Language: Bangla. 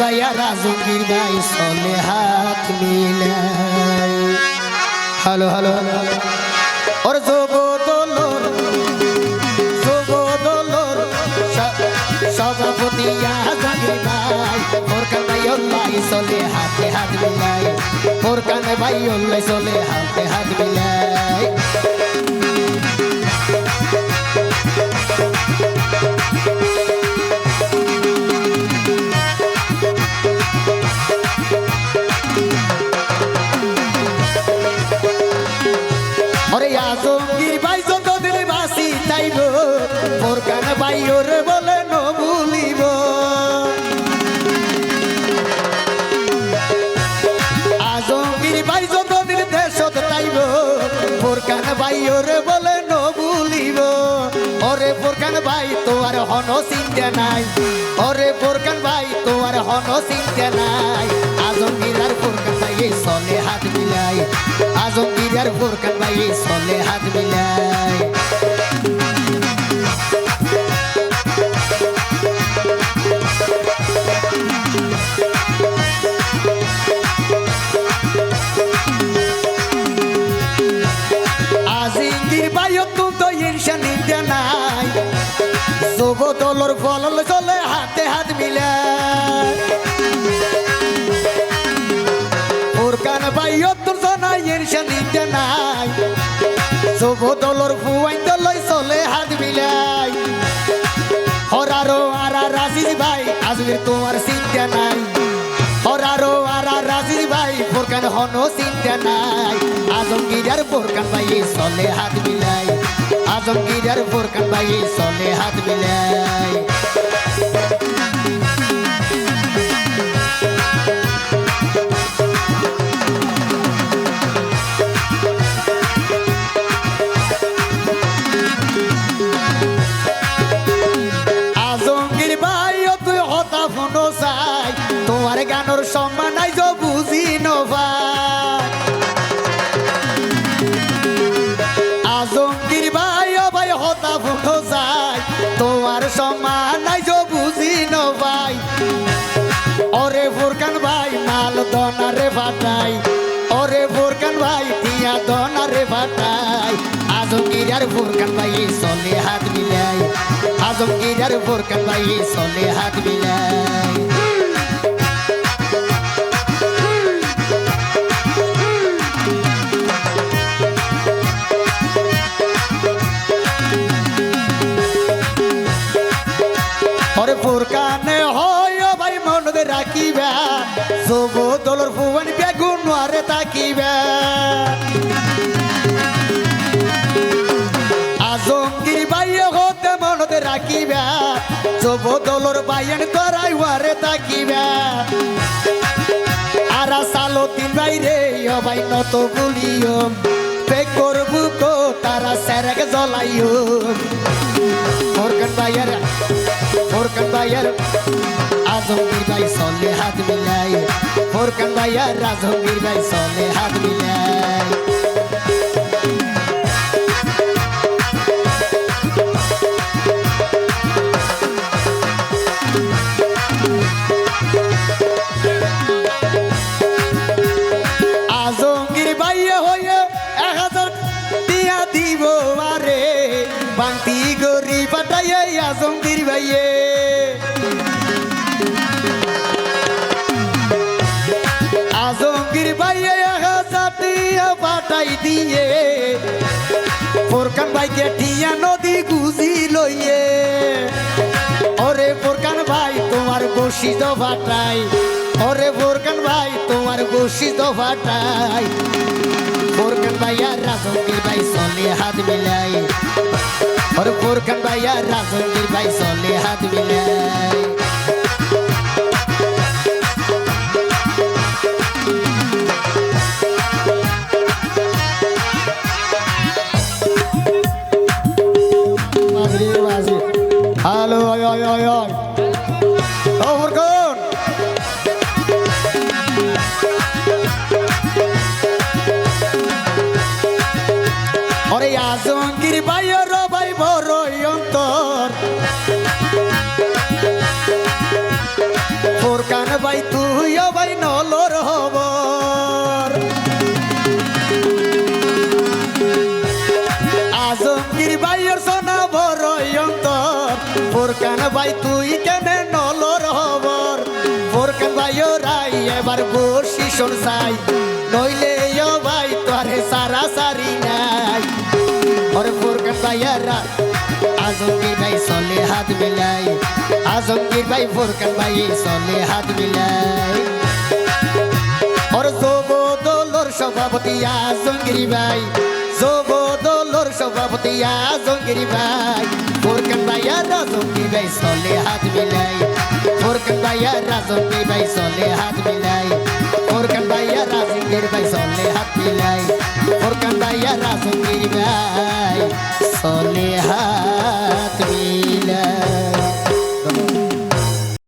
ভাইয়া রাজুকির ভাই চলে হাত মিলাই হ্যালো হ্যালো হ্যালো ওর যুবদলর যুবদলর সভাপতি জাহাঙ্গীর ভাই। ফোরকান ভাই ওল্লাই চলে, হাতে হাত মিলাই। ফোরকান ভাই ওল্লাই চলে, হাতে হাত মিলাই। ওরে বলে ন ভুলিব আজমগীর ভাই যতদিন দেশত চাইব, ফোরকান ভাই ওরে বলে ন ভুলিব ওরে ফোরকান ভাই, তোমার হন চিন্তা নাই। ওরে ফোরকান ভাই, তোমার হন চিন্তা নাই। আজমগীর আর ফোরকান ভাই চলে হাত মিলাই। আজমগীর আর ফোরকান ভাই চলে হাত মিলাই। ফলল চলে, হাতে হাত মিলে। ফোরকান বাইও তুম নাই ইনশান ইন্ডিয়া নাই। যুব দলর ফুয়াইন দলই চলে, হাত মিলাই হরারো আরা রাজির ভাই আজকে তোমার চিন্তা নাই। হরারো আরা রাজির ভাই, ফোরকান হনো চিন্তা নাই। আজমগীর আর ফোরকান ভাই চলে, হাত মিলাই। আজমগীর আর ফোরকান ভাই চলে হাত মিলাই। তোমার গানোর সম্মান হতা ফোনো চাই তোমার সম্মান নাই যে বুঝি নভাই ওরে ফুরকান ভাই, মাল দনারে ফাটাই। ওরে ফুরকান ভাই, টিয়া দনারে ফাটাই। আজমগীর আর ফুরকান ভাই, চলে হাত মিলাই। আজমগীর আর ফুরকান ভাই, চলে হাত মিলাই। ফুরকানে হয় ভাই মনদে রাখিবা। সব দলর ফুয়ান বেগুন আরে তাকিবা। আজমগির ভাই হতে মনদে রাখিবা। সব দলর বাইন করাই ওয়ারে তাকিবা। আরা সালো তিন ভাই রে ভাই, নত বলিও। পে করবু কো তারা সেরেক জ্বলাইও। ফোরকান ভাইয়ের ফোরকান ভাইয়ের আজমগীর ভাই চলে হাত মিলাই। ফোরকান ভাইয়ের আজমগীর ভাই চলে হাত মিলাই। গরি পাঠাইয়ে আজমগীর ভাইয়ে। আজমগীর ভাইয়ে টিয়া পাঠাই দিয়ে ফোরকান ভাইকে টিয়া নদী গুজি লইয়ে। ওরে ফোরকান ভাই, তোমার বসি তো ফাটাই ওরে ফোরকান ভাই, তোমার বসি তো ফাটাই ফোরকান ভাই আর রাজঙ্গীর ভাই চলে হাত মিলাই। আর রাজঙ্গীর ভাই চলে হাত মিলাই মাঝরি মাঝরি হ্যালো ওই ওই ওই ওই ও ফোরকান ওরে আজমগীর ভাই বড়ই অন্তর ফোরকান বাই তুই ভাই নলর হব আজমগির ভাইয়ের সোনা বড়ই অন্তর ফোরকান ভাই তুই কেন নলর হবর ফোরকান ভাইয়ের রাই এবার বসি সরসাই ভাইয়ারা আজমগীর ভাই চলে হাত মিলাই। আজমগীর ভাই ফোরকান ভাই চলে হাত মিলাই। ওর যোগ দোলর সভাপতি আজমগিরি ভাই। যোগ দোলর সভাপতি আজমগিরি ভাই। ফোরকান ভাইয়া রাজমগীর ভাই চলে হাত মিলাই। ফোরকান ভাইয়া রাজমগীর ভাই চলে হাত মিলাই। ফোরকান ভাইয়া রাজমগীর ভাই চলে হাত মিলাই।